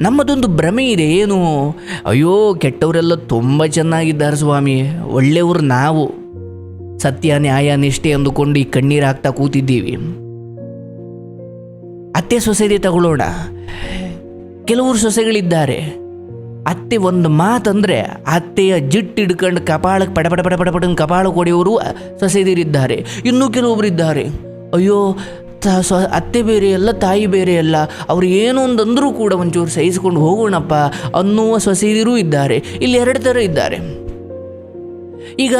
ನಮ್ಮದೊಂದು ಭ್ರಮೆ ಇದೆ, ಏನು? ಅಯ್ಯೋ, ಕೆಟ್ಟವರೆಲ್ಲ ತುಂಬ ಚೆನ್ನಾಗಿದ್ದಾರೆ ಸ್ವಾಮಿ. ಒಳ್ಳೆಯವರು ನಾವು. ಸತ್ಯ, ನ್ಯಾಯ, ನಿಷ್ಠೆ ಅಂದುಕೊಂಡು ಈ ಕಣ್ಣೀರು ಹಾಕ್ತಾ ಕೂತಿದ್ದೀವಿ. ಅತ್ತೆ ಸೊಸೆದೇ ತಗೊಳ್ಳೋಣ. ಕೆಲವರು ಸೊಸೆಗಳಿದ್ದಾರೆ. ಅತ್ತೆ ಒಂದು ಮಾತಂದರೆ ಅತ್ತೆಯ ಜಿಟ್ಟು ಹಿಡ್ಕೊಂಡು ಕಪಾಳಕ್ಕೆ ಪಡ ಪಡ ಪಡ ಪಡ ಪಡ ಕಪಾಳ ಕೊಡೆಯವರು ಸೊಸೆದಿರಿದ್ದಾರೆ. ಇನ್ನೂ ಕೆಲವೊಬ್ಬರಿದ್ದಾರೆ ಅಯ್ಯೋ ತ ಸ್ವ ಅತ್ತೆ ಬೇರೆ ಅಲ್ಲ, ತಾಯಿ ಬೇರೆ ಅಲ್ಲ, ಅವ್ರು ಏನು ಒಂದಂದ್ರೂ ಕೂಡ ಒಂಚೂರು ಸಹಿಸಿಕೊಂಡು ಹೋಗೋಣಪ್ಪ ಅನ್ನುವ ಸೊಸೆಯರೂ ಇದ್ದಾರೆ. ಇಲ್ಲಿ ಎರಡು ಥರ ಇದ್ದಾರೆ. ಈಗ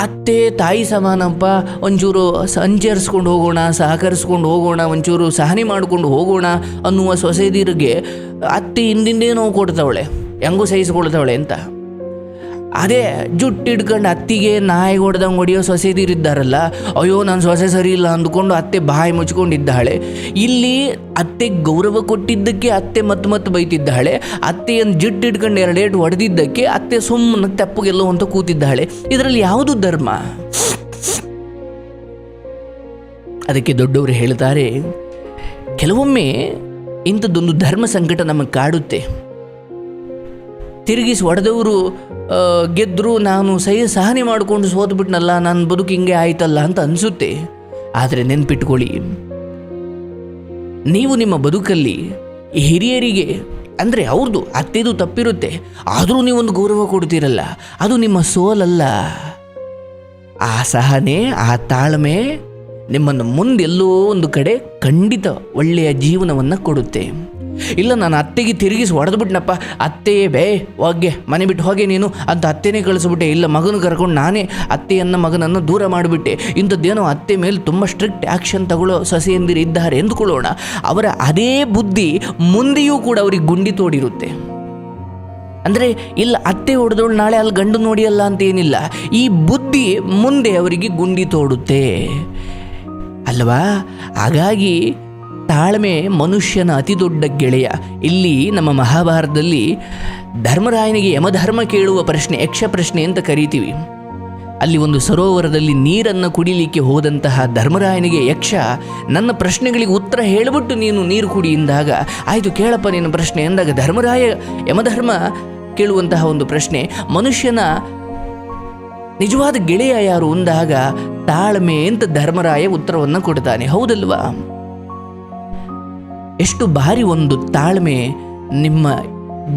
ಅತ್ತೆ, ತಾಯಿ ಸಮಾನಪ್ಪ, ಒಂಚೂರು ಸಂಚರಿಸ್ಕೊಂಡು ಹೋಗೋಣ, ಸಹಕರಿಸ್ಕೊಂಡು ಹೋಗೋಣ, ಒಂಚೂರು ಸಹನೆ ಮಾಡ್ಕೊಂಡು ಹೋಗೋಣ ಅನ್ನುವ ಸೊಸೆದಿರಿಗೆ ಅತ್ತೆ ಹಿಂದಿಂದೇನೋ ಕೊಡ್ತಾವಳೆ, ಹೆಂಗೂ ಸಹಿಸ್ಕೊಳ್ತಾವಳೆ ಅಂತ. ಅದೇ ಜುಟ್ಟು ಹಿಡ್ಕೊಂಡು ಅತ್ತಿಗೆ ನಾಯಿ ಹೊಡೆದಂಗೆ ಹೊಡೆಯೋ ಸೊಸೆದಿರಿದ್ದಾರಲ್ಲ ಅಯ್ಯೋ ನಾನು ಸೊಸೆ ಸರಿ ಇಲ್ಲ ಅಂದ್ಕೊಂಡು ಅತ್ತೆ ಬಾಯಿ ಮುಚ್ಕೊಂಡಿದ್ದಾಳೆ. ಇಲ್ಲಿ ಅತ್ತೆ ಗೌರವ ಕೊಟ್ಟಿದ್ದಕ್ಕೆ ಅತ್ತೆ ಮತ್ತೆ ಮತ್ತೆ ಬೈತಿದ್ದಾಳೆ ಅತ್ತೆಯನ್ನು ಜುಟ್ಟು ಹಿಡ್ಕೊಂಡು ಎರಡೇಟು ಹೊಡೆದಿದ್ದಕ್ಕೆ ಅತ್ತೆ ಸುಮ್ಮನೆ ತೆಪ್ಪಗೆಲ್ಲೋ ಅಂತ ಕೂತಿದ್ದಾಳೆ. ಇದರಲ್ಲಿ ಯಾವುದು ಧರ್ಮ? ಅದಕ್ಕೆ ದೊಡ್ಡವರು ಹೇಳ್ತಾರೆ, ಕೆಲವೊಮ್ಮೆ ಇಂಥದ್ದೊಂದು ಧರ್ಮ ಸಂಕಟ ನಮಗೆ ಕಾಡುತ್ತೆ. ತಿರುಗಿಸಿ ಹೊಡೆದವರು ಗೆದ್ದರು ನಾನು ಸಹಿ, ಸಹನೆ ಮಾಡಿಕೊಂಡು ಸೋತ್ಬಿಟ್ನಲ್ಲ ನನ್ನ ಬದುಕು ಹಿಂಗೆ ಆಯ್ತಲ್ಲ ಅಂತ ಅನಿಸುತ್ತೆ. ಆದರೆ ನೆನ್ಪಿಟ್ಕೊಳ್ಳಿ, ನೀವು ನಿಮ್ಮ ಬದುಕಲ್ಲಿ ಹಿರಿಯರಿಗೆ, ಅಂದರೆ ಅವ್ರದ್ದು ಅತ್ತೆದು ತಪ್ಪಿರುತ್ತೆ. ಆದರೂ ನೀವೊಂದು ಗೌರವ ಕೊಡ್ತೀರಲ್ಲ, ಅದು ನಿಮ್ಮ ಸೋಲಲ್ಲ. ಆ ಸಹನೆ, ಆ ತಾಳ್ಮೆ ನಿಮ್ಮನ್ನು ಮುಂದೆಲ್ಲೋ ಒಂದು ಕಡೆ ಖಂಡಿತ ಒಳ್ಳೆಯ ಜೀವನವನ್ನು ಕೊಡುತ್ತೆ. ಇಲ್ಲ, ನಾನು ಅತ್ತೆಗೆ ತಿರುಗಿಸಿ ಹೊಡೆದ್ಬಿಟ್ನಪ್ಪ. ಅತ್ತೆಯೇ ಬೇ ಹೋಗೆ ಮನೆ ಬಿಟ್ಟು ಹೋಗೆ ನೀನು ಅಂತ ಅತ್ತೆನೇ ಕಳಿಸ್ಬಿಟ್ಟೆ. ಇಲ್ಲ ಮಗನ ಕರ್ಕೊಂಡು ನಾನೇ ಅತ್ತೆಯನ್ನ ಮಗನನ್ನು ದೂರ ಮಾಡಿಬಿಟ್ಟೆ. ಇಂಥದ್ದೇನೋ ಅತ್ತೆ ಮೇಲೆ ತುಂಬ ಸ್ಟ್ರಿಕ್ಟ್ ಆ್ಯಕ್ಷನ್ ತಗೊಳ್ಳೋ ಸೊಸೆಯಂದಿರು ಇದ್ದಾರೆ ಎಂದುಕೊಳ್ಳೋಣ. ಅವರ ಅದೇ ಬುದ್ಧಿ ಮುಂದೆಯೂ ಕೂಡ ಅವ್ರಿಗೆ ಗುಂಡಿ ತೋಡಿರುತ್ತೆ. ಅಂದರೆ, ಇಲ್ಲ, ಅತ್ತೆ ಹೊಡೆದವಳು ನಾಳೆ ಅಲ್ಲಿ ಗಂಡು ನೋಡಿಯಲ್ಲ ಅಂತ ಏನಿಲ್ಲ. ಈ ಬುದ್ಧಿ ಮುಂದೆ ಅವರಿಗೆ ಗುಂಡಿ ತೋಡುತ್ತೆ. ಅಲ್ವಾ? ಹಾಗಾಗಿ ತಾಳ್ಮೆ ಮನುಷ್ಯನ ಅತಿ ದೊಡ್ಡ ಗೆಳೆಯ. ಇಲ್ಲಿ ನಮ್ಮ ಮಹಾಭಾರತದಲ್ಲಿ ಧರ್ಮರಾಯನಿಗೆ ಯಮಧರ್ಮ ಕೇಳುವ ಪ್ರಶ್ನೆ, ಯಕ್ಷ ಪ್ರಶ್ನೆ ಅಂತ ಕರಿತೀವಿ. ಅಲ್ಲಿ ಒಂದು ಸರೋವರದಲ್ಲಿ ನೀರನ್ನು ಕುಡಿಲಿಕ್ಕೆ ಹೋದಂತಹ ಧರ್ಮರಾಯನಿಗೆ, ಯಕ್ಷ, ನನ್ನ ಪ್ರಶ್ನೆಗಳಿಗೆ ಉತ್ತರ ಹೇಳಿಬಿಟ್ಟು ನೀನು ನೀರು ಕುಡಿ ಎಂದಾಗ, ಆಯಿತು ಕೇಳಪ್ಪ ನಿನ್ನ ಪ್ರಶ್ನೆ ಎಂದಾಗ ಧರ್ಮರಾಯ ಯಮಧರ್ಮ ಕೇಳುವಂತಹ ಒಂದು ಪ್ರಶ್ನೆ, ಮನುಷ್ಯನ ನಿಜವಾದ ಗೆಳೆಯ ಯಾರು? ಅಂದಾಗ ತಾಳ್ಮೆ ಅಂತ ಧರ್ಮರಾಯ ಉತ್ತರವನ್ನು ಕೊಡ್ತಾನೆ. ಹೌದಲ್ವಾ? ಎಷ್ಟು ಬಾರಿ ಒಂದು ತಾಳ್ಮೆ ನಿಮ್ಮ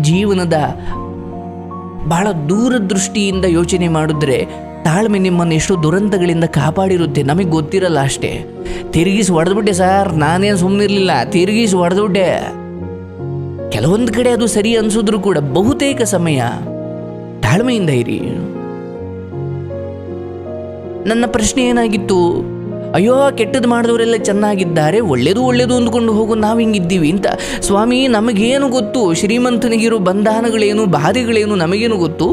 ಜೀವನದ ಬಹಳ ದೂರದೃಷ್ಟಿಯಿಂದ ಯೋಚನೆ ಮಾಡಿದ್ರೆ ತಾಳ್ಮೆ ನಿಮ್ಮನ್ನು ಎಷ್ಟು ದುರಂತಗಳಿಂದ ಕಾಪಾಡಿರುತ್ತೆ, ನಮಗೆ ಗೊತ್ತಿರಲ್ಲ ಅಷ್ಟೇ. ತಿರುಗಿಸಿ ಹೊಡೆದ್ಬಿಟ್ಟೆ ಸರ್, ನಾನೇನು ಸುಮ್ಮನಿರಲಿಲ್ಲ ತಿರುಗಿಸಿ ಹೊಡೆದ್ಬಿಟ್ಟೆ. ಕೆಲವೊಂದು ಕಡೆ ಅದು ಸರಿ ಅನಿಸಿದ್ರು ಕೂಡ ಬಹುತೇಕ ಸಮಯ ತಾಳ್ಮೆಯಿಂದ ಇರಿ. ನನ್ನ ಪ್ರಶ್ನೆ ಏನಾಗಿತ್ತು? ಅಯ್ಯೋ, ಕೆಟ್ಟದ್ದು ಮಾಡಿದವರೆಲ್ಲ ಚೆನ್ನಾಗಿದ್ದಾರೆ, ಒಳ್ಳೇದು ಒಳ್ಳೇದು ಅಂದ್ಕೊಂಡು ಹೋಗು, ನಾವು ಹಿಂಗಿದ್ದೀವಿ ಅಂತ. ಸ್ವಾಮಿ, ನಮಗೇನು ಗೊತ್ತು? ಶ್ರೀಮಂತನಿಗಿರೋ ಬಂಧನಗಳೇನು, ಬಾಧೆಗಳೇನು ನಮಗೇನು ಗೊತ್ತು?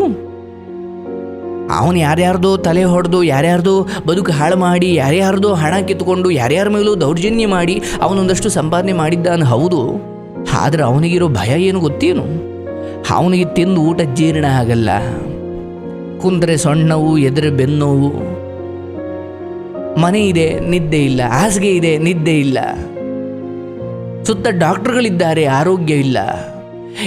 ಅವನು ಯಾರ್ಯಾರ್ದೋ ತಲೆ ಹೊಡೆದು, ಯಾರ್ಯಾರ್ದೋ ಬದುಕು ಹಾಳು ಮಾಡಿ, ಯಾರ್ಯಾರ್ದೋ ಹಣ ಕಿತ್ಕೊಂಡು, ಯಾರ್ಯಾರ ಮೇಲೂ ದೌರ್ಜನ್ಯ ಮಾಡಿ ಅವನೊಂದಷ್ಟು ಸಂಪಾದನೆ ಮಾಡಿದ್ದಾನೆ, ಹೌದು. ಆದರೆ ಅವನಿಗಿರೋ ಭಯ ಏನು ಗೊತ್ತೇನು? ಅವನಿಗೆ ತಿಂದು ಊಟ ಜೀರ್ಣ ಆಗಲ್ಲ. ಕುಂದ್ರೆ ಸೊಣ್ಣವು, ಎದುರು ಬೆನ್ನೋವು. ಮನೆ ಇದೆ, ನಿದ್ದೆ ಇಲ್ಲ, ಹಾಸಿಗೆ ಇದೆ, ನಿದ್ದೆ ಇಲ್ಲ. ಸುತ್ತ ಡಾಕ್ಟರ್ಗಳಿದ್ದಾರೆ, ಆರೋಗ್ಯ ಇಲ್ಲ.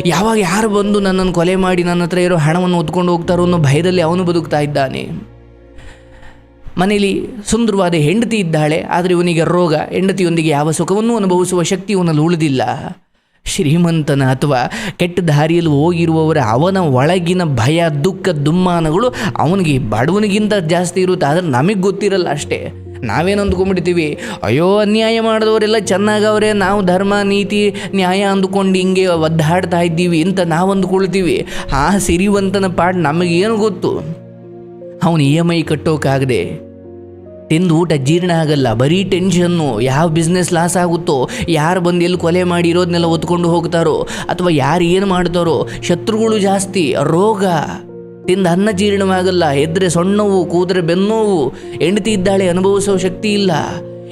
ಯಾವಾಗ ಯಾರು ಬಂದು ನನ್ನನ್ನು ಕೊಲೆ ಮಾಡಿ ನನ್ನ ಹತ್ರ ಇರೋ ಹಣವನ್ನು ಹೊತ್ಕೊಂಡು ಹೋಗ್ತಾರೋ ಅನ್ನೋ ಭಯದಲ್ಲಿ ಅವನು ಬದುಕ್ತಾ ಇದ್ದಾನೆ. ಮನೆಯಲ್ಲಿ ಸುಂದರವಾದ ಹೆಂಡತಿ ಇದ್ದಾಳೆ, ಆದರೆ ಇವನಿಗೆ ರೋಗ, ಹೆಂಡತಿಯೊಂದಿಗೆ ಯಾವ ಸುಖವನ್ನು ಅನುಭವಿಸುವ ಶಕ್ತಿ ಇವನಲ್ಲಿ ಉಳಿದಿಲ್ಲ. ಶ್ರೀಮಂತನ ಅಥವಾ ಕೆಟ್ಟ ದಾರಿಯಲ್ಲಿ ಹೋಗಿರುವವರ ಅವನ ಒಳಗಿನ ಭಯ, ದುಃಖ, ದುಮ್ಮಾನಗಳು ಅವನಿಗೆ ಬಡವನಿಗಿಂತ ಜಾಸ್ತಿ ಇರುತ್ತೆ. ಆದರೆ ನಮಗೆ ಗೊತ್ತಿರಲ್ಲ ಅಷ್ಟೇ. ನಾವೇನು ಅಂದ್ಕೊಂಡ್ಬಿಡ್ತೀವಿ? ಅಯ್ಯೋ, ಅನ್ಯಾಯ ಮಾಡಿದವರೆಲ್ಲ ಚೆನ್ನಾಗವ್ರೆ ನಾವು ಧರ್ಮ, ನೀತಿ, ನ್ಯಾಯ ಅಂದ್ಕೊಂಡು ಹಿಂಗೆ ಒದ್ದಾಡ್ತಾ ಇದ್ದೀವಿ ಅಂತ ನಾವು ಅಂದ್ಕೊಳ್ತೀವಿ. ಆ ಸಿರಿವಂತನ ಪಾಡ್ ನಮಗೇನು ಗೊತ್ತು? ಅವನು ಇ ಎಂ ಐ ಕಟ್ಟೋಕ್ಕಾಗದೆ ತಿಂದು ಊಟ ಜೀರ್ಣ ಆಗಲ್ಲ, ಬರೀ ಟೆನ್ಷನ್ನು ಯಾವ ಬಿಸ್ನೆಸ್ ಲಾಸ್ ಆಗುತ್ತೋ, ಯಾರು ಬಂದು ಎಲ್ಲಿ ಕೊಲೆ ಮಾಡಿ ಇರೋದನ್ನೆಲ್ಲ ಒತ್ಕೊಂಡು ಹೋಗ್ತಾರೋ, ಅಥವಾ ಯಾರು ಏನು ಮಾಡ್ತಾರೋ, ಶತ್ರುಗಳು ಜಾಸ್ತಿ, ರೋಗ. ತಿಂದು ಅನ್ನ ಜೀರ್ಣವಾಗಲ್ಲ ಎದ್ರೆ ಸೊಣ್ಣವು, ಕೂದ್ರೆ ಬೆನ್ನೋವು, ಹೆಂಡತಿ ಇದ್ದಾಳೆ ಅನುಭವಿಸೋ ಶಕ್ತಿ ಇಲ್ಲ.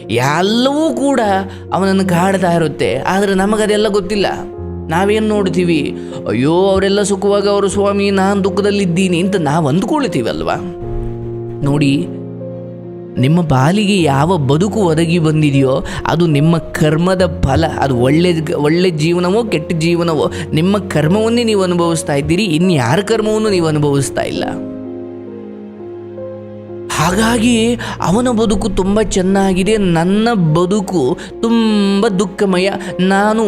ಎಲ್ಲವೂ ಕೂಡ ಅವನನ್ನು ಕಾಡ್ತಾ ಇರುತ್ತೆ, ಆದರೆ ನಮಗದೆಲ್ಲ ಗೊತ್ತಿಲ್ಲ. ನಾವೇನು ನೋಡ್ತೀವಿ? ಅಯ್ಯೋ, ಅವರೆಲ್ಲ ಸುಖವಾಗ ಅವರು, ಸ್ವಾಮಿ, ನಾನು ದುಃಖದಲ್ಲಿದ್ದೀನಿ ಅಂತ ನಾವು ಅಂದ್ಕೊಳ್ತೀವಲ್ವಾ? ನೋಡಿ ನಿಮ್ಮ ಬಾಲಿಗೆ ಯಾವ ಬದುಕು ಒದಗಿ ಬಂದಿದೆಯೋ ಅದು ನಿಮ್ಮ ಕರ್ಮದ ಫಲ, ಅದು ಒಳ್ಳೆ ಒಳ್ಳೆ ಜೀವನವೋ ಕೆಟ್ಟ ಜೀವನವೋ, ನಿಮ್ಮ ಕರ್ಮವನ್ನೇ ನೀವು ಅನುಭವಿಸ್ತಾ ಇದ್ದೀರಿ, ಇನ್ಯಾರ ಕರ್ಮವನ್ನು ನೀವು ಅನುಭವಿಸ್ತಾ ಇಲ್ಲ? ಹಾಗಾಗಿ ಅವನ ಬದುಕು ತುಂಬ ಚೆನ್ನಾಗಿದೆ, ನನ್ನ ಬದುಕು ತುಂಬ ದುಃಖಮಯ. ನಾನು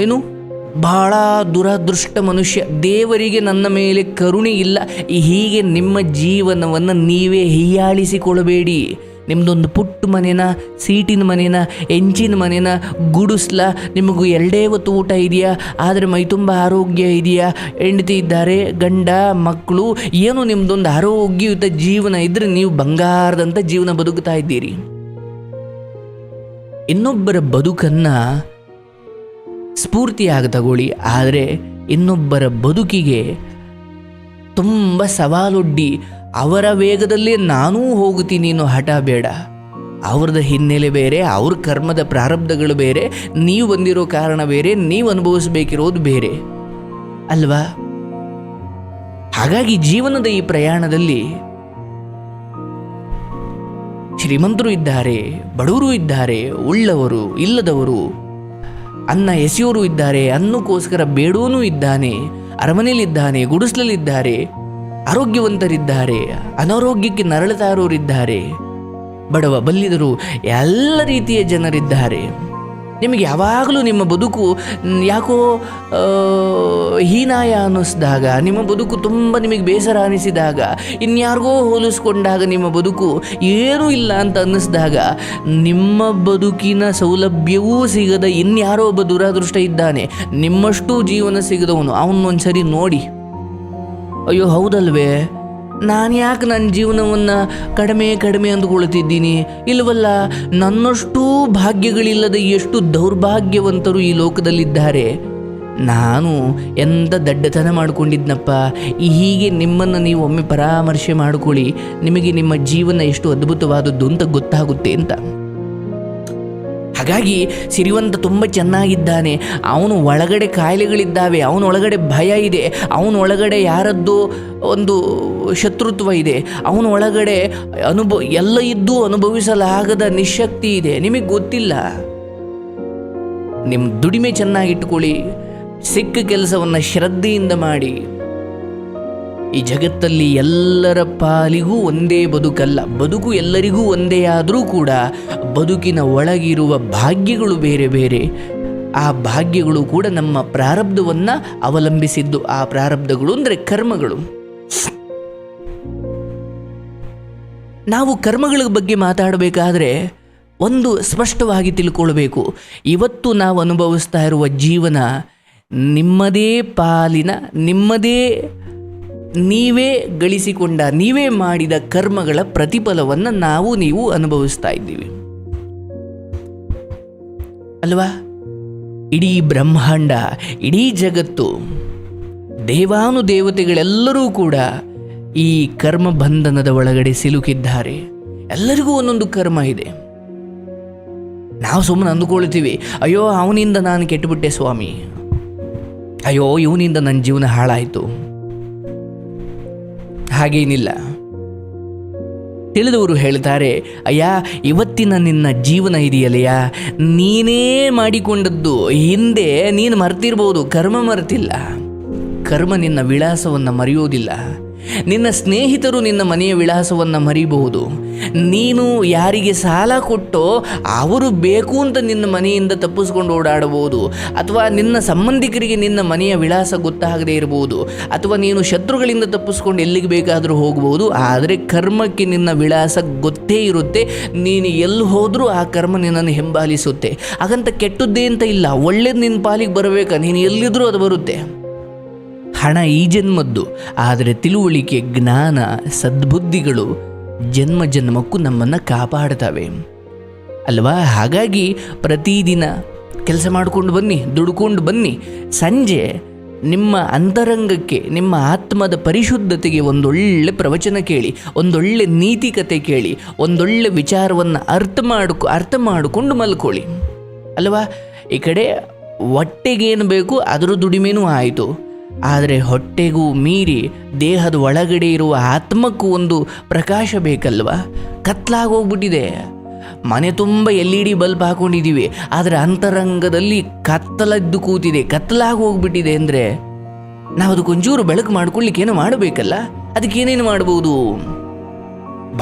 ಏನು? ಬಹಳ ದುರದೃಷ್ಟ ಮನುಷ್ಯ. ದೇವರಿಗೆ ನನ್ನ ಮೇಲೆ ಕರುಣೆ ಇಲ್ಲ. ಹೀಗೆ ನಿಮ್ಮ ಜೀವನವನ್ನು ನೀವೇ ಹೀಯಾಳಿಸಿಕೊಳ್ಳಬೇಡಿ. ನಿಮ್ಮದೊಂದು ಪುಟ್ಟ ಮನೆನ, ಸೀಟಿನ ಮನೆನ, ಎಂಚಿನ ಮನೆನ ಗುಡಿಸ್ಲ. ನಿಮಗೂ ಎರಡೇ ಹೊತ್ತು ಊಟ ಇದೆಯಾ? ಆದರೆ ಮೈ ತುಂಬ ಆರೋಗ್ಯ ಇದೆಯಾ? ಹೆಂಡತಿ ಇದ್ದಾರೆ, ಗಂಡ, ಮಕ್ಕಳು, ಏನು ನಿಮ್ಮದೊಂದು ಆರೋಗ್ಯಯುತ ಜೀವನ ಇದ್ದರೆ ನೀವು ಬಂಗಾರದಂಥ ಜೀವನ ಬದುಕ್ತಾ ಇದ್ದೀರಿ. ಇನ್ನೊಬ್ಬರ ಬದುಕನ್ನು ಸ್ಫೂರ್ತಿಯಾಗಿ ತಗೊಳ್ಳಿ ಆದರೆ ಇನ್ನೊಬ್ಬರ ಬದುಕಿಗೆ ತುಂಬ ಸವಾಲೊಡ್ಡಿ, ಅವರ ವೇಗದಲ್ಲೇ ನಾನೂ ಹೋಗುತ್ತೀನಿ ಅನ್ನೋ ಹಠ ಬೇಡ. ಅವ್ರದ್ದು ಹಿನ್ನೆಲೆ ಬೇರೆ, ಅವ್ರ ಕರ್ಮದ ಪ್ರಾರಬ್ಧಗಳು ಬೇರೆ, ನೀವು ಬಂದಿರೋ ಕಾರಣ ಬೇರೆ, ನೀವು ಅನುಭವಿಸಬೇಕಿರೋದು ಬೇರೆ. ಅಲ್ವಾ? ಹಾಗಾಗಿ ಜೀವನದ ಈ ಪ್ರಯಾಣದಲ್ಲಿ ಶ್ರೀಮಂತರು ಇದ್ದಾರೆ, ಬಡವರು ಇದ್ದಾರೆ, ಉಳ್ಳವರು, ಇಲ್ಲದವರು ಅನ್ನ ಎಸೆಯೋರು ಇದ್ದಾರೆ ಅನ್ನಕ್ಕೋಸ್ಕರ ಬೇಡೋನು ಇದ್ದಾನೆ, ಅರಮನೆಯಲ್ಲಿದ್ದಾನೆ, ಗುಡಿಸ್ಲಲ್ಲಿದ್ದಾರೆ, ಆರೋಗ್ಯವಂತರಿದ್ದಾರೆ, ಅನಾರೋಗ್ಯಕ್ಕೆ ನರಳುತ್ತಾ ಇರೋರಿದ್ದಾರೆ ಬಡವ ಬಲ್ಲಿದರು ಎಲ್ಲ ರೀತಿಯ ಜನರಿದ್ದಾರೆ. ನಿಮಗೆ ಯಾವಾಗಲೂ ನಿಮ್ಮ ಬದುಕು ಯಾಕೋ ಹೀನಾಯ ಅನ್ನಿಸಿದಾಗ, ನಿಮ್ಮ ಬದುಕು ತುಂಬ ನಿಮಗೆ ಬೇಸರ ಅನಿಸಿದಾಗ, ಇನ್ಯಾರಿಗೋ ಹೋಲಿಸ್ಕೊಂಡಾಗ ನಿಮ್ಮ ಬದುಕು ಏನೂ ಇಲ್ಲ ಅಂತ ಅನ್ನಿಸಿದಾಗ, ನಿಮ್ಮ ಬದುಕಿನ ಸೌಲಭ್ಯವೂ ಸಿಗದ ಇನ್ಯಾರೋ ಒಬ್ಬ ದುರಾದೃಷ್ಟ ಇದ್ದಾನೆ, ನಿಮ್ಮಷ್ಟು ಜೀವನ ಸಿಗದವನು, ಅವನೊಂದ್ಸರಿ ನೋಡಿ. ಅಯ್ಯೋ, ಹೌದಲ್ವೇ? ನಾನು ಯಾಕೆ ನನ್ನ ಜೀವನವನ್ನು ಕಡಿಮೆ ಕಡಿಮೆ ಅಂದುಕೊಳ್ತಿದ್ದೀನಿ ಇಲ್ವಲ್ಲ, ನನ್ನಷ್ಟು ಭಾಗ್ಯಗಳಿಲ್ಲದ ಎಷ್ಟು ದೌರ್ಭಾಗ್ಯವಂತರು ಈ ಲೋಕದಲ್ಲಿದ್ದಾರೆ. ನಾನು ಎಂಥ ದಡ್ಡತನ ಮಾಡಿಕೊಂಡಿದ್ನಪ್ಪ ಹೀಗೆ ನಿಮ್ಮನ್ನು ನೀವು ಒಮ್ಮೆ ಪರಾಮರ್ಶೆ ಮಾಡಿಕೊಳ್ಳಿ, ನಿಮಗೆ ನಿಮ್ಮ ಜೀವನ ಎಷ್ಟು ಅದ್ಭುತವಾದದ್ದು ಅಂತ ಗೊತ್ತಾಗುತ್ತೆ ಅಂತ. ಹಾಗಾಗಿ ಸಿರಿವಂತ ತುಂಬ ಚೆನ್ನಾಗಿದ್ದಾನೆ, ಅವನು ಒಳಗಡೆ ಕಾಯಿಲೆಗಳಿದ್ದಾವೆ ಅವನೊಳಗಡೆ ಭಯ ಇದೆ, ಅವನ ಒಳಗಡೆ ಯಾರದ್ದು ಒಂದು ಶತ್ರುತ್ವ ಇದೆ, ಅವನ ಒಳಗಡೆ ಅನುಭವ, ಎಲ್ಲ ಇದ್ದು ಅನುಭವಿಸಲಾಗದ ನಿಶಕ್ತಿ ಇದೆ, ನಿಮಗೆ ಗೊತ್ತಿಲ್ಲ. ನಿಮ್ಮ ದುಡಿಮೆ ಚೆನ್ನಾಗಿಟ್ಕೊಳ್ಳಿ ಸಿಕ್ಕ ಕೆಲಸವನ್ನು ಶ್ರದ್ಧೆಯಿಂದ ಮಾಡಿ. ಈ ಜಗತ್ತಲ್ಲಿ ಎಲ್ಲರ ಪಾಲಿಗೂ ಒಂದೇ ಬದುಕಲ್ಲ, ಬದುಕು ಎಲ್ಲರಿಗೂ ಒಂದೇ ಆದರೂ ಕೂಡ ಬದುಕಿನ ಒಳಗಿರುವ ಭಾಗ್ಯಗಳು ಬೇರೆ ಬೇರೆ. ಆ ಭಾಗ್ಯಗಳು ಕೂಡ ನಮ್ಮ ಪ್ರಾರಬ್ಧವನ್ನು ಅವಲಂಬಿಸಿದ್ದು, ಆ ಪ್ರಾರಬ್ಧಗಳು ಅಂದರೆ ಕರ್ಮಗಳು. ನಾವು ಕರ್ಮಗಳ ಬಗ್ಗೆ ಮಾತಾಡಬೇಕಾದ್ರೆ ಒಂದು ಸ್ಪಷ್ಟವಾಗಿ ತಿಳ್ಕೊಳ್ಬೇಕು. ಇವತ್ತು ನಾವು ಅನುಭವಿಸ್ತಾ ಇರುವ ಜೀವನ ನಿಮ್ಮದೇ ಪಾಲಿನ, ನಿಮ್ಮದೇ ನೀವೇ ಗಳಿಸಿಕೊಂಡ, ನೀವೇ ಮಾಡಿದ ಕರ್ಮಗಳ ಪ್ರತಿಫಲವನ್ನು ನಾವು, ನೀವು ಅನುಭವಿಸ್ತಾ ಇದ್ದೀವಿ. ಅಲ್ವಾ? ಇಡೀ ಬ್ರಹ್ಮಾಂಡ, ಇಡೀ ಜಗತ್ತು ದೇವಾನು ದೇವತೆಗಳೆಲ್ಲರೂ ಕೂಡ ಈ ಕರ್ಮ ಬಂಧನದ ಒಳಗಡೆ ಸಿಲುಕಿದ್ದಾರೆ. ಎಲ್ಲರಿಗೂ ಒಂದೊಂದು ಕರ್ಮ ಇದೆ. ನಾವು ಸುಮ್ಮನೆ ಅಂದುಕೊಳ್ತೀವಿ, ಅಯ್ಯೋ, ಅವನಿಂದ ನಾನು ಕೆಟ್ಟುಬಿಟ್ಟೆ ಸ್ವಾಮಿ. ಅಯ್ಯೋ, ಇವನಿಂದ ನನ್ನ ಜೀವನ ಹಾಳಾಯಿತು. ಹಾಗೇನಿಲ್ಲ ತಿಳಿದವರು ಹೇಳ್ತಾರೆ, ಅಯ್ಯ, ಇವತ್ತಿನ ನಿನ್ನ ಜೀವನ ಇದೆಯಲ್ಲಯ್ಯ? ನೀನೇ ಮಾಡಿಕೊಂಡದ್ದು ಹಿಂದೆ ನೀನು ಮರ್ತಿರ್ಬೋದು, ಕರ್ಮ ಮರೆತಿಲ್ಲ. ಕರ್ಮ ನಿನ್ನ ವಿಳಾಸವನ್ನು ಮರೆಯೋದಿಲ್ಲ. ನಿನ್ನ ಸ್ನೇಹಿತರು ನಿನ್ನ ಮನೆಯ ವಿಳಾಸವನ್ನು ಮರಿಬಹುದು. ನೀನು ಯಾರಿಗೆ ಸಾಲ ಕೊಟ್ಟೋ ಅವರು ಬೇಕು ಅಂತ ನಿನ್ನ ಮನೆಯಿಂದ ತಪ್ಪಿಸ್ಕೊಂಡು ಓಡಾಡಬಹುದು. ಅಥವಾ ನಿನ್ನ ಸಂಬಂಧಿಕರಿಗೆ ನಿನ್ನ ಮನೆಯ ವಿಳಾಸ ಗೊತ್ತಾಗದೇ ಇರಬಹುದು. ಅಥವಾ ನೀನು ಶತ್ರುಗಳಿಂದ ತಪ್ಪಿಸ್ಕೊಂಡು ಎಲ್ಲಿಗೆ ಬೇಕಾದರೂ ಹೋಗಬಹುದು. ಆದರೆ ಕರ್ಮಕ್ಕೆ ನಿನ್ನ ವಿಳಾಸ ಗೊತ್ತೇ ಇರುತ್ತೆ. ನೀನು ಎಲ್ಲಿ ಹೋದರೂ ಆ ಕರ್ಮ ನಿನ್ನನ್ನು ಹಿಂಬಾಲಿಸುತ್ತೆ. ಹಾಗಂತ ಕೆಟ್ಟದ್ದೇ ಅಂತ ಇಲ್ಲ. ಒಳ್ಳೇದು ನಿನ್ನ ಪಾಲಿಗೆ ಬರಬೇಕಾ. ನೀನು ಎಲ್ಲಿದ್ರೂ ಅದು ಬರುತ್ತೆ. ಹಣ ಈ ಜನ್ಮದ್ದು, ಆದರೆ ತಿಳುವಳಿಕೆ, ಜ್ಞಾನ, ಸದ್ಬುದ್ಧಿಗಳು ಜನ್ಮ ಜನ್ಮಕ್ಕೂ ನಮ್ಮನ್ನು ಕಾಪಾಡ್ತವೆ. ಅಲ್ವಾ? ಹಾಗಾಗಿ ಪ್ರತಿದಿನ ಕೆಲಸ ಮಾಡಿಕೊಂಡು ಬನ್ನಿ, ದುಡ್ಕೊಂಡು ಬನ್ನಿ. ಸಂಜೆ ನಿಮ್ಮ ಅಂತರಂಗಕ್ಕೆ, ನಿಮ್ಮ ಆತ್ಮದ ಪರಿಶುದ್ಧತೆಗೆ ಒಂದೊಳ್ಳೆ ಪ್ರವಚನ ಕೇಳಿ, ಒಂದೊಳ್ಳೆ ನೀತಿ ಕತೆ ಕೇಳಿ, ಒಂದೊಳ್ಳೆ ವಿಚಾರವನ್ನು ಅರ್ಥ ಮಾಡ್ಕೊ, ಅರ್ಥ ಮಾಡಿಕೊಂಡು ಮಲ್ಕೊಳ್ಳಿ. ಅಲ್ವಾ? ಈ ಕಡೆ ಹೊಟ್ಟೆಗೇನು ಬೇಕು ಅದರ ದುಡಿಮೆನೂ ಆಯಿತು. ಆದರೆ ಹೊಟ್ಟೆಗೂ ಮೀರಿ ದೇಹದ ಒಳಗಡೆ ಇರುವ ಆತ್ಮಕ್ಕೂ ಒಂದು ಪ್ರಕಾಶ ಬೇಕಲ್ವಾ? ಕತ್ಲಾಗೋಗ್ಬಿಟ್ಟಿದೆ. ಮನೆ ತುಂಬ ಎಲ್ ಇ ಡಿ ಬಲ್ಬ್ ಹಾಕೊಂಡಿದ್ದೀವಿ. ಆದರೆ ಅಂತರಂಗದಲ್ಲಿ ಕತ್ತಲದ್ದು ಕೂತಿದೆ. ಕತ್ತಲಾಗಿ ಹೋಗ್ಬಿಟ್ಟಿದೆ ಅಂದರೆ ನಾವು ಅದಕ್ಕೊಂಚೂರು ಬೆಳಕು ಮಾಡ್ಕೊಳ್ಳಿಕ್ಕೆ ಏನೋ ಮಾಡಬೇಕಲ್ಲ? ಅದಕ್ಕೇನೇನು ಮಾಡ್ಬೋದು?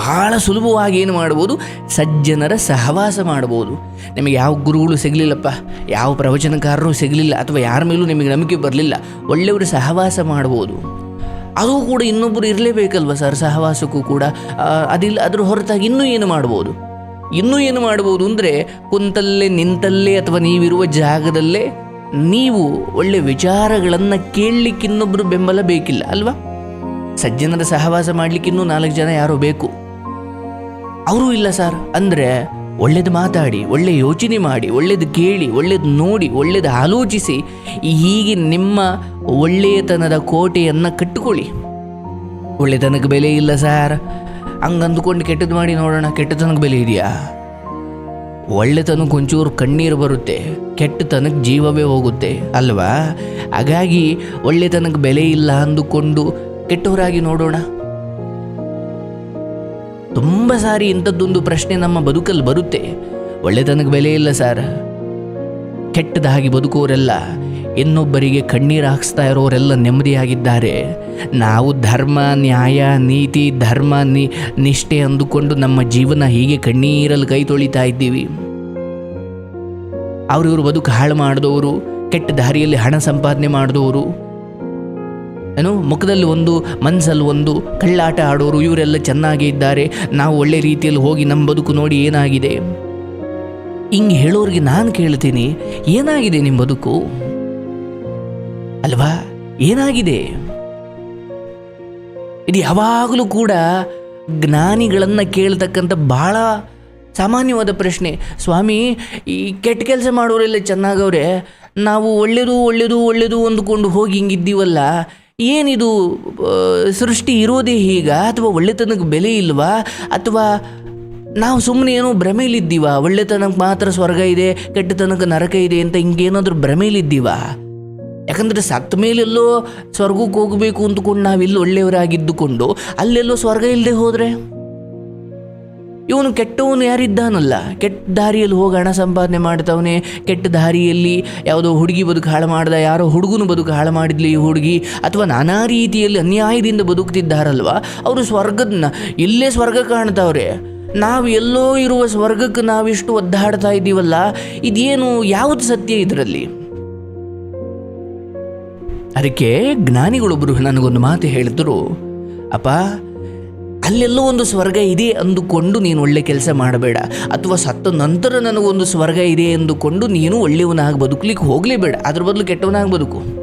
ಬಹಳ ಸುಲಭವಾಗಿ ಏನು ಮಾಡ್ಬೋದು? ಸಜ್ಜನರ ಸಹವಾಸ ಮಾಡ್ಬೋದು. ನಿಮಗೆ ಯಾವ ಗುರುಗಳು ಸಿಗಲಿಲ್ಲಪ್ಪ, ಯಾವ ಪ್ರವಚನಕಾರರು ಸಿಗಲಿಲ್ಲ, ಅಥವಾ ಯಾರ ಮೇಲೂ ನಿಮಗೆ ನಂಬಿಕೆ ಬರಲಿಲ್ಲ, ಒಳ್ಳೆಯವರು ಸಹವಾಸ ಮಾಡ್ಬೋದು. ಅದು ಕೂಡ ಇನ್ನೊಬ್ಬರು ಇರಲೇಬೇಕಲ್ವ ಸರ್? ಸಹವಾಸಕ್ಕೂ ಕೂಡ ಅದಿಲ್ಲ, ಅದ್ರ ಹೊರತಾಗಿ ಇನ್ನೂ ಏನು ಮಾಡ್ಬೋದು? ಇನ್ನೂ ಏನು ಮಾಡ್ಬೋದು ಅಂದರೆ, ಕುಂತಲ್ಲೇ, ನಿಂತಲ್ಲೇ ಅಥವಾ ನೀವಿರುವ ಜಾಗದಲ್ಲೇ ನೀವು ಒಳ್ಳೆ ವಿಚಾರಗಳನ್ನು ಕೇಳಲಿಕ್ಕೆ ಇನ್ನೊಬ್ಬರು ಬೆಂಬಲ ಬೇಕಿಲ್ಲ, ಅಲ್ವಾ? ಸಜ್ಜನರ ಸಹವಾಸ ಮಾಡಲಿಕ್ಕೆ ಇನ್ನೂ ನಾಲ್ಕು ಜನ ಯಾರೋ ಬೇಕು. ಅವರು ಇಲ್ಲ ಸರ್. ಅಂದರೆ ಒಳ್ಳೇದು ಮಾತಾಡಿ, ಒಳ್ಳೆ ಯೋಚನೆ ಮಾಡಿ, ಒಳ್ಳೇದು ಕೇಳಿ, ಒಳ್ಳೇದು ನೋಡಿ, ಒಳ್ಳೇದು ಆಲೋಚಿಸಿ, ಹೀಗೆ ನಿಮ್ಮ ಒಳ್ಳೆಯತನದ ಕೋಟೆಯನ್ನು ಕಟ್ಟಿಕೊಳ್ಳಿ. ಒಳ್ಳೆತನಕ್ಕೆ ಬೆಲೆ ಇಲ್ಲ ಸರ್. ಹಂಗೆ ಅಂದುಕೊಂಡು ಕೆಟ್ಟದ್ದು ಮಾಡಿ ನೋಡೋಣ, ಕೆಟ್ಟತನಕ್ಕೆ ಬೆಲೆ ಇದೆಯಾ? ಒಳ್ಳೆತನಕ್ಕೆ ಒಂಚೂರು ಕಣ್ಣೀರು ಬರುತ್ತೆ, ಕೆಟ್ಟತನಕ್ಕೆ ಜೀವವೇ ಹೋಗುತ್ತೆ, ಅಲ್ವಾ? ಹಾಗಾಗಿ ಒಳ್ಳೆತನಕ್ಕೆ ಬೆಲೆ ಇಲ್ಲ ಅಂದುಕೊಂಡು ಕೆಟ್ಟವರಾಗಿ ನೋಡೋಣ. ತುಂಬ ಸಾರಿ ಇಂಥದ್ದೊಂದು ಪ್ರಶ್ನೆ ನಮ್ಮ ಬದುಕಲ್ಲಿ ಬರುತ್ತೆ. ಒಳ್ಳೆತನಕ್ಕೆ ಬೆಲೆ ಇಲ್ಲ ಸರ್. ಕೆಟ್ಟದಾಗಿ ಬದುಕೋರೆಲ್ಲ ಇನ್ನೊಬ್ಬರಿಗೆ ಕಣ್ಣೀರು ಹಾಕಿಸ್ತಾ ಇರೋರೆಲ್ಲ ನೆಮ್ಮದಿಯಾಗಿದ್ದಾರೆ. ನಾವು ಧರ್ಮ, ನ್ಯಾಯ, ನೀತಿ, ಧರ್ಮ, ನಿ, ನಿಷ್ಠೆ ಅಂದುಕೊಂಡು ನಮ್ಮ ಜೀವನ ಹೀಗೆ ಕಣ್ಣೀರಲ್ಲಿ ಕೈ ತೊಳಿತಾ ಇದ್ದೀವಿ. ಅವರಿವರು ಬದುಕು ಹಾಳು ಮಾಡಿದವರು, ಕೆಟ್ಟ ದಾರಿಯಲ್ಲಿ ಹಣ ಸಂಪಾದನೆ ಮಾಡಿದವರು ಏನು ಮುಖದಲ್ಲಿ ಒಂದು ಮನಸ್ಸಲ್ಲಿ ಒಂದು ಕಳ್ಳಾಟ ಆಡೋರು ಇವರೆಲ್ಲ ಚೆನ್ನಾಗೇ ಇದ್ದಾರೆ. ನಾವು ಒಳ್ಳೆ ರೀತಿಯಲ್ಲಿ ಹೋಗಿ ನಮ್ಮ ಬದುಕು ನೋಡಿ ಏನಾಗಿದೆ? ಹಿಂಗೆ ಹೇಳೋರಿಗೆ ನಾನು ಕೇಳ್ತೀನಿ, ಏನಾಗಿದೆ ನಿಮ್ಮ ಬದುಕು? ಅಲ್ವಾ? ಏನಾಗಿದೆ? ಇದು ಯಾವಾಗಲೂ ಕೂಡ ಜ್ಞಾನಿಗಳನ್ನು ಕೇಳ್ತಕ್ಕಂಥ ಭಾಳ ಸಾಮಾನ್ಯವಾದ ಪ್ರಶ್ನೆ. ಸ್ವಾಮಿ, ಈ ಕೆಟ್ಟ ಕೆಲಸ ಮಾಡೋರೆಲ್ಲ ಚೆನ್ನಾಗವ್ರೆ, ನಾವು ಒಳ್ಳೆಯದು ಒಳ್ಳೆಯದು ಒಳ್ಳೆಯದು ಅಂದುಕೊಂಡು ಹೋಗಿ ಹಿಂಗಿದ್ದೀವಲ್ಲ ಏನಿದು ಸೃಷ್ಟಿ ಇರೋದೇ ಹೀಗ? ಅಥವಾ ಒಳ್ಳೆತನಕ್ಕೆ ಬೆಲೆ ಇಲ್ವಾ? ಅಥವಾ ನಾವು ಸುಮ್ಮನೆ ಏನೋ ಭ್ರಮೆಯಲ್ಲಿದ್ದೀವ ಒಳ್ಳೆತನಕ್ಕೆ ಮಾತ್ರ ಸ್ವರ್ಗ ಇದೆ, ಕೆಟ್ಟತನಕ್ಕೆ ನರಕ ಇದೆ ಅಂತ ಹಿಂಗೇನಾದರೂ ಭ್ರಮೆಯಲ್ಲಿದ್ದೀವ ಯಾಕಂದರೆ ಸತ್ತ ಮೇಲೆಲ್ಲೋ ಸ್ವರ್ಗಕ್ಕೆ ಹೋಗಬೇಕು ಅಂದ್ಕೊಂಡು ನಾವಿಲ್ಲಿ ಒಳ್ಳೆಯವರಾಗಿದ್ದುಕೊಂಡು, ಅಲ್ಲೆಲ್ಲೋ ಸ್ವರ್ಗ ಇಲ್ಲದೆ ಹೋದರೆ? ಇವನು ಕೆಟ್ಟವನು ಯಾರಿದ್ದಾನಲ್ಲ? ಕೆಟ್ಟ ದಾರಿಯಲ್ಲಿ ಹೋಗಿ ಹಣ ಸಂಪಾದನೆ ಮಾಡ್ತವನೆ, ಕೆಟ್ಟ ದಾರಿಯಲ್ಲಿ ಯಾವುದೋ ಹುಡುಗಿ ಬದುಕು ಹಾಳು ಮಾಡ್ದ, ಯಾರೋ ಹುಡುಗನು ಬದುಕು ಹಾಳು ಮಾಡಿದ್ಲಿ ಈ ಹುಡುಗಿ, ಅಥವಾ ನಾನಾ ರೀತಿಯಲ್ಲಿ ಅನ್ಯಾಯದಿಂದ ಬದುಕ್ತಿದ್ದಾರಲ್ವ? ಅವರು ಸ್ವರ್ಗದನ್ನ ಇಲ್ಲೇ ಸ್ವರ್ಗ ಕಾಣ್ತಾವ್ರೆ. ನಾವು ಎಲ್ಲೋ ಇರುವ ಸ್ವರ್ಗಕ್ಕೆ ನಾವಿಷ್ಟು ಒದ್ದಾಡ್ತಾ ಇದ್ದೀವಲ್ಲ, ಇದೇನು ಯಾವುದು ಸತ್ಯ ಇದರಲ್ಲಿ? ಅದಕ್ಕೆ ಜ್ಞಾನಿಗಳೊಬ್ಬರು ನನಗೊಂದು ಮಾತು ಹೇಳಿದ್ರು. ಅಪ್ಪ ಅಲ್ಲೆಲ್ಲೋ ಒಂದು ಸ್ವರ್ಗ ಇದೆ ಅಂದುಕೊಂಡು ನೀನು ಒಳ್ಳೆ ಕೆಲಸ ಮಾಡಬೇಡ. ಅಥವಾ ಸತ್ತ ನಂತರ ನನಗೊಂದು ಸ್ವರ್ಗ ಇದೆ ಎಂದುಕೊಂಡು ನೀನು ಒಳ್ಳೆಯವನಾಗಿ ಬದುಕಲಿಕ್ಕೆ ಹೋಗಲೇಬೇಡ. ಅದ್ರ ಬದಲು ಕೆಟ್ಟವನಾಗಿ ಬದುಕು.